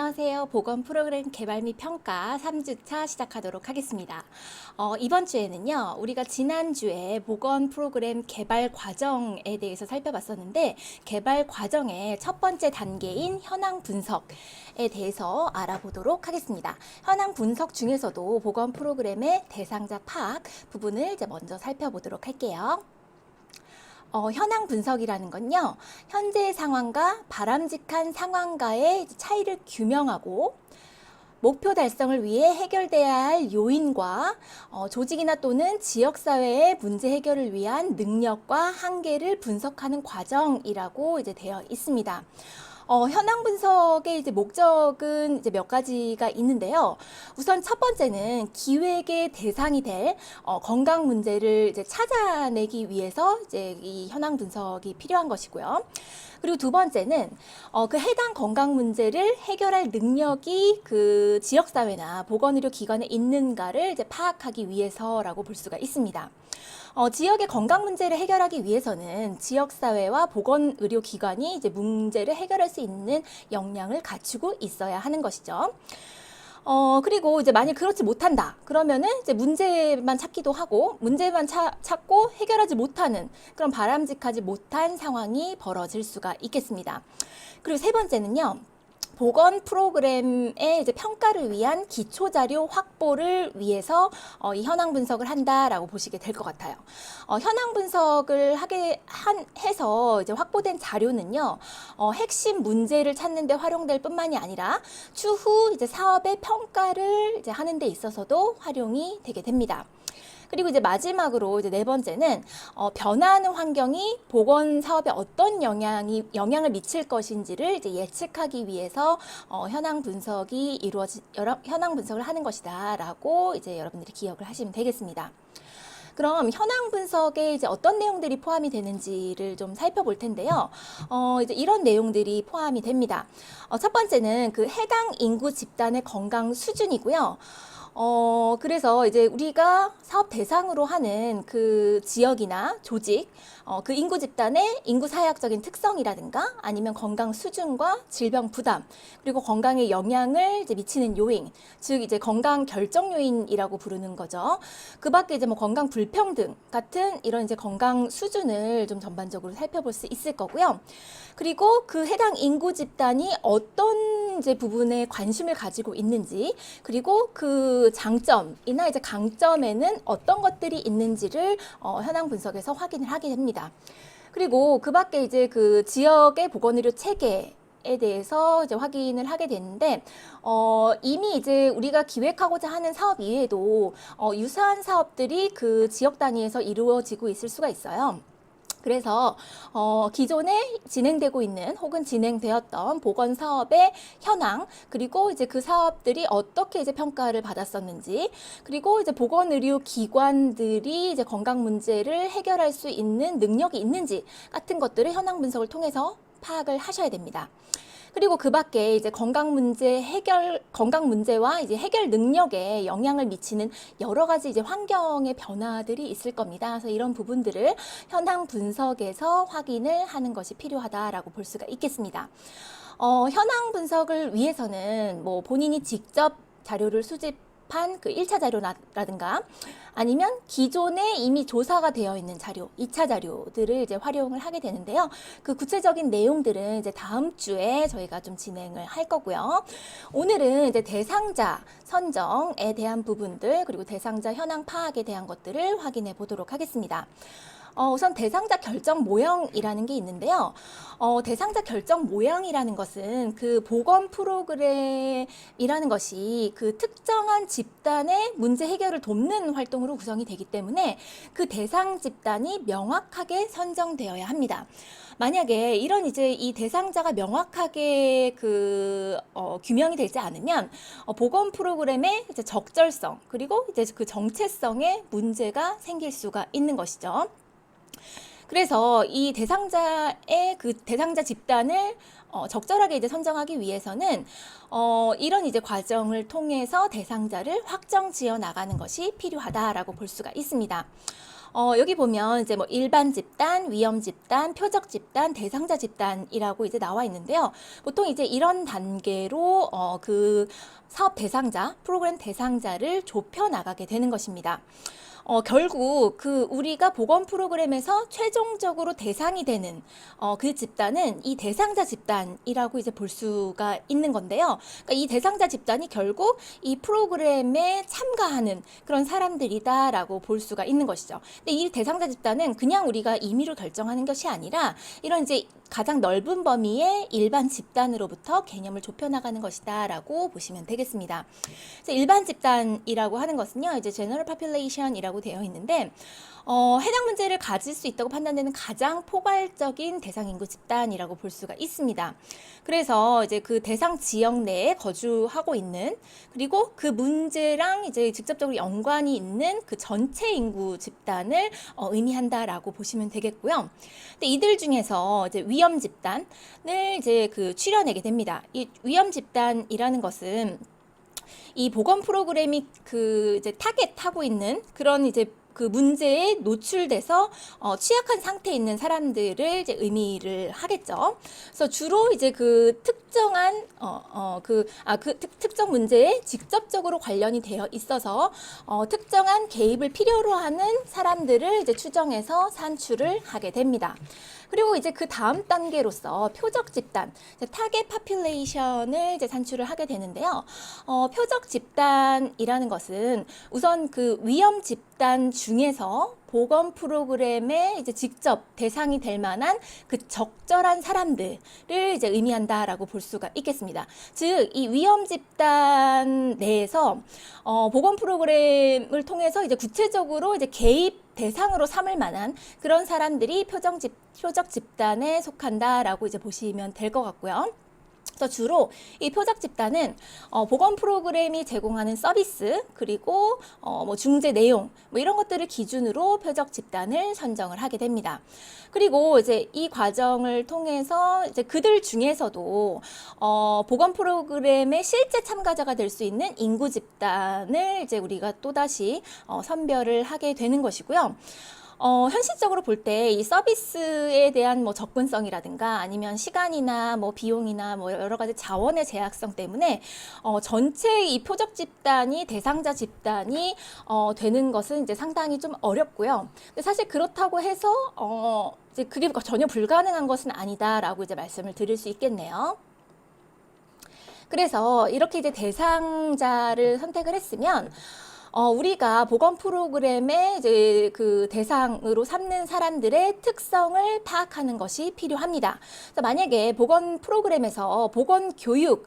안녕하세요. 보건 프로그램 개발 및 평가 3주차 시작하도록 하겠습니다. 어, 이번 주에는요, 우리가 지난주에 보건 프로그램 개발 과정에 대해서 살펴봤었는데, 개발 과정의 첫 번째 단계인 현황 분석에 대해서 알아보도록 하겠습니다. 현황 분석 중에서도 보건 프로그램의 대상자 파악 부분을 이제 먼저 살펴보도록 할게요. 어, 현황 분석이라는 건요, 현재 상황과 바람직한 상황과의 차이를 규명하고, 목표 달성을 위해 해결돼야 할 요인과 어, 조직이나 또는 지역사회의 문제 해결을 위한 능력과 한계를 분석하는 과정이라고 이제 되어 있습니다. 어, 현황 분석의 이제 목적은 이제 몇 가지가 있는데요. 우선 첫 번째는 기획의 대상이 될 어, 건강 문제를 이제 찾아내기 위해서 이제 이 현황 분석이 필요한 것이고요. 그리고 두 번째는 어, 그 해당 건강 문제를 해결할 능력이 그 지역사회나 보건의료 기관에 있는가를 이제 파악하기 위해서라고 볼 수가 있습니다. 어, 지역의 건강 문제를 해결하기 위해서는 지역사회와 보건의료기관이 이제 문제를 해결할 수 있는 역량을 갖추고 있어야 하는 것이죠. 어, 그리고 이제 만약 그렇지 못한다. 그러면은 이제 문제만 찾기도 하고, 문제만 차, 찾고 해결하지 못하는 그런 바람직하지 못한 상황이 벌어질 수가 있겠습니다. 그리고 세 번째는요. 보건 프로그램의 이제 평가를 위한 기초 자료 확보를 위해서 어, 이 현황 분석을 한다라고 보시게 될 것 같아요. 어, 현황 분석을 하게 한, 해서 이제 확보된 자료는요, 어, 핵심 문제를 찾는 데 활용될 뿐만이 아니라 추후 이제 사업의 평가를 이제 하는 데 있어서도 활용이 되게 됩니다. 그리고 이제 마지막으로 이제 네 번째는 어, 변화하는 환경이 보건 사업에 어떤 영향이 영향을 미칠 것인지를 이제 예측하기 위해서 어, 현황 분석이 이루어지 여러, 현황 분석을 하는 것이다라고 이제 여러분들이 기억을 하시면 되겠습니다. 그럼 현황 분석에 이제 어떤 내용들이 포함이 되는지를 좀 살펴볼 텐데요. 어, 이제 이런 내용들이 포함이 됩니다. 어, 첫 번째는 그 해당 인구 집단의 건강 수준이고요. 어, 그래서 이제 우리가 사업 대상으로 하는 그 지역이나 조직, 어, 그 인구 집단의 인구 사회학적인 특성이라든가 아니면 건강 수준과 질병 부담, 그리고 건강에 영향을 이제 미치는 요인, 즉 이제 건강 결정 요인이라고 부르는 거죠. 그 밖에 이제 뭐 건강 불평등 같은 이런 이제 건강 수준을 좀 전반적으로 살펴볼 수 있을 거고요. 그리고 그 해당 인구 집단이 어떤 이제 부분에 관심을 가지고 있는지, 그리고 그 장점이나 이제 강점에는 어떤 것들이 있는지를 어, 현황 분석에서 확인을 하게 됩니다. 그리고 그 밖에 이제 그 지역의 보건의료 체계 에 대해서 이제 확인을 하게 되는데 어, 이미 이제 우리가 기획하고자 하는 사업 이외에도 어, 유사한 사업들이 그 지역 단위에서 이루어지고 있을 수가 있어요. 그래서 어, 기존에 진행되고 있는 혹은 진행되었던 보건 사업의 현황 그리고 이제 그 사업들이 어떻게 이제 평가를 받았었는지 그리고 이제 보건 의료 기관들이 이제 건강 문제를 해결할 수 있는 능력이 있는지 같은 것들을 현황 분석을 통해서 파악을 하셔야 됩니다. 그리고 그 밖에 이제 건강 문제 해결, 건강 문제와 이제 해결 능력에 영향을 미치는 여러 가지 이제 환경의 변화들이 있을 겁니다. 그래서 이런 부분들을 현황 분석에서 확인을 하는 것이 필요하다라고 볼 수가 있겠습니다. 어, 현황 분석을 위해서는 뭐 본인이 직접 자료를 수집 그 1차 자료라든가 아니면 기존에 이미 조사가 되어 있는 자료, 2차 자료들을 이제 활용을 하게 되는데요. 그 구체적인 내용들은 이제 다음 주에 저희가 좀 진행을 할 거고요. 오늘은 이제 대상자 선정에 대한 부분들 그리고 대상자 현황 파악에 대한 것들을 확인해 보도록 하겠습니다. 어, 우선 대상자 결정 모형이라는 게 있는데요. 어, 대상자 결정 모형이라는 것은 그 보건 프로그램이라는 것이 그 특정한 집단의 문제 해결을 돕는 활동으로 구성이 되기 때문에 그 대상 집단이 명확하게 선정되어야 합니다. 만약에 이런 이제 이 대상자가 명확하게 그 어, 규명이 되지 않으면 어, 보건 프로그램의 적절성 그리고 이제 그 정체성에 문제가 생길 수가 있는 것이죠. 그래서 이 대상자의 그 대상자 집단을 어, 적절하게 이제 선정하기 위해서는 어, 이런 이제 과정을 통해서 대상자를 확정 지어 나가는 것이 필요하다라고 볼 수가 있습니다. 어, 여기 보면 이제 뭐 일반 집단, 위험 집단, 표적 집단, 대상자 집단이라고 이제 나와 있는데요. 보통 이제 이런 단계로 어, 그 사업 대상자, 프로그램 대상자를 좁혀 나가게 되는 것입니다. 어, 결국 그 우리가 보건 프로그램에서 최종적으로 대상이 되는 어, 그 집단은 이 대상자 집단이라고 이제 볼 수가 있는 건데요. 그러니까 이 대상자 집단이 결국 이 프로그램에 참가하는 그런 사람들이다라고 볼 수가 있는 것이죠. 근데 이 대상자 집단은 그냥 우리가 임의로 결정하는 것이 아니라 이런 이제 가장 넓은 범위의 일반 집단으로부터 개념을 좁혀 나가는 것이다라고 보시면 되겠습니다. 일반 집단이라고 하는 것은요, 이제 general population이라고 되어 있는데, 어, 해당 문제를 가질 수 있다고 판단되는 가장 포괄적인 대상 인구 집단이라고 볼 수가 있습니다. 그래서 이제 그 대상 지역 내에 거주하고 있는 그리고 그 문제랑 이제 직접적으로 연관이 있는 그 전체 인구 집단을 어, 의미한다라고 보시면 되겠고요. 근데 이들 중에서 이제 위험 집단을 이제 그 추려내게 됩니다. 이 위험 집단이라는 것은 이 보건 프로그램이 그 이제 타겟하고 있는 그런 이제 그 문제에 노출돼서 어, 취약한 상태에 있는 사람들을 이제 의미를 하겠죠. 그래서 주로 이제 그 특정한 어어그아그 특정 문제에 직접적으로 관련이 되어 있어서 어, 특정한 개입을 필요로 하는 사람들을 이제 추정해서 산출을 하게 됩니다. 그리고 이제 그 다음 단계로서 표적 집단, 타겟 파퓰레이션을 이제 산출을 하게 되는데요. 어, 표적 집단이라는 것은 우선 그 위험 집단 중에서 보건 프로그램에 이제 직접 대상이 될 만한 그 적절한 사람들을 이제 의미한다라고 볼 수가 있겠습니다. 즉, 이 위험 집단 내에서 어, 보건 프로그램을 통해서 이제 구체적으로 이제 개입 대상으로 삼을 만한 그런 사람들이 표정 집, 표적 집단에 속한다라고 이제 보시면 될 것 같고요. 그래서 주로 이 표적 집단은 어, 보건 프로그램이 제공하는 서비스 그리고 어, 뭐 중재 내용 뭐 이런 것들을 기준으로 표적 집단을 선정을 하게 됩니다. 그리고 이제 이 과정을 통해서 이제 그들 중에서도 어, 보건 프로그램의 실제 참가자가 될 수 있는 인구 집단을 이제 우리가 또 다시 어, 선별을 하게 되는 것이고요. 어, 현실적으로 볼 때 이 서비스에 대한 뭐 접근성이라든가 아니면 시간이나 뭐 비용이나 뭐 여러 가지 자원의 제약성 때문에 어, 전체 이 표적 집단이 대상자 집단이 어, 되는 것은 이제 상당히 좀 어렵고요. 근데 사실 그렇다고 해서 어, 이제 그게 전혀 불가능한 것은 아니다라고 이제 말씀을 드릴 수 있겠네요. 그래서 이렇게 이제 대상자를 선택을 했으면 어, 우리가 보건 프로그램의 이제 그 대상으로 삼는 사람들의 특성을 파악하는 것이 필요합니다. 그래서 만약에 보건 프로그램에서 보건 교육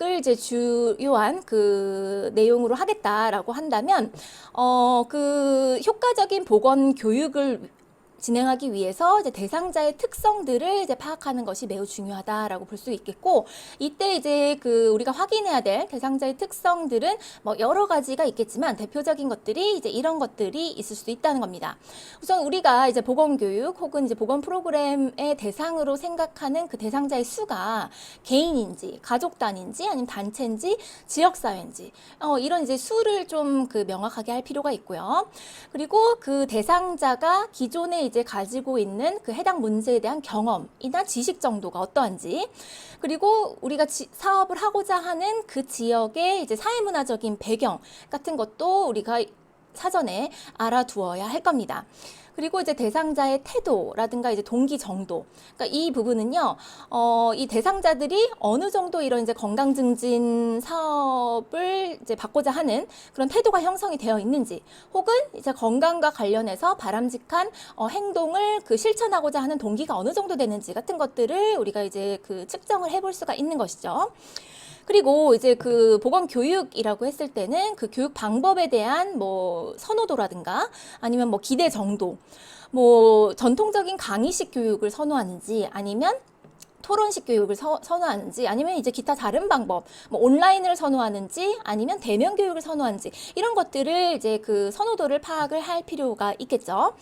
을 이제 주요한 그 내용으로 하겠다라고 한다면 어 그 효과적인 보건 교육을 진행하기 위해서 이제 대상자의 특성들을 이제 파악하는 것이 매우 중요하다라고 볼 수 있겠고 이때 이제 그 우리가 확인해야 될 대상자의 특성들은 뭐 여러 가지가 있겠지만 대표적인 것들이 이제 이런 것들이 있을 수 있다는 겁니다. 우선 우리가 이제 보건 교육 혹은 이제 보건 프로그램의 대상으로 생각하는 그 대상자의 수가 개인인지 가족 단인지 아니면 단체인지 지역 사회인지 어 이런 이제 수를 좀 그 명확하게 할 필요가 있고요. 그리고 그 대상자가 기존에 이제 가지고 있는 그 해당 문제에 대한 경험이나 지식 정도가 어떠한지 그리고 우리가 지, 사업을 하고자 하는 그 지역의 이제 사회문화적인 배경 같은 것도 우리가 사전에 알아두어야 할 겁니다. 그리고 이제 대상자의 태도라든가 이제 동기 정도. 그러니까 이 부분은요, 어, 이 대상자들이 어느 정도 이런 이제 건강 증진 사업을 이제 받고자 하는 그런 태도가 형성이 되어 있는지, 혹은 이제 건강과 관련해서 바람직한 어, 행동을 그 실천하고자 하는 동기가 어느 정도 되는지 같은 것들을 우리가 이제 그 측정을 해볼 수가 있는 것이죠. 그리고 이제 그 보건 교육이라고 했을 때는 그 교육 방법에 대한 뭐 선호도라든가 아니면 뭐 기대 정도, 뭐 전통적인 강의식 교육을 선호하는지 아니면 토론식 교육을 서- 선호하는지 아니면 이제 기타 다른 방법, 뭐 온라인을 선호하는지 아니면 대면 교육을 선호하는지 이런 것들을 이제 그 선호도를 파악을 할 필요가 있겠죠.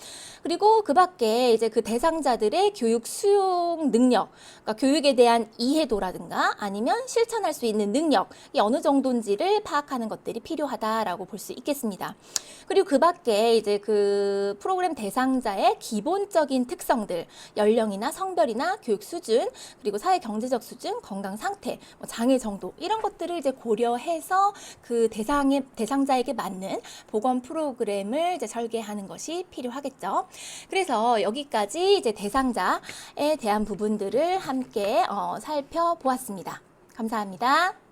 그리고 그 밖에 이제 그 대상자들의 교육 수용 능력, 그러니까 교육에 대한 이해도라든가 아니면 실천할 수 있는 능력이 어느 정도인지를 파악하는 것들이 필요하다라고 볼 수 있겠습니다. 그리고 그 밖에 이제 그 프로그램 대상자의 기본적인 특성들, 연령이나 성별이나 교육 수준, 그리고 사회 경제적 수준, 건강 상태, 뭐 장애 정도 이런 것들을 이제 고려해서 그 대상의 대상자에게 맞는 보건 프로그램을 이제 설계하는 것이 필요하겠죠. 그래서 여기까지 이제 대상자에 대한 부분들을 함께 어, 살펴보았습니다. 감사합니다.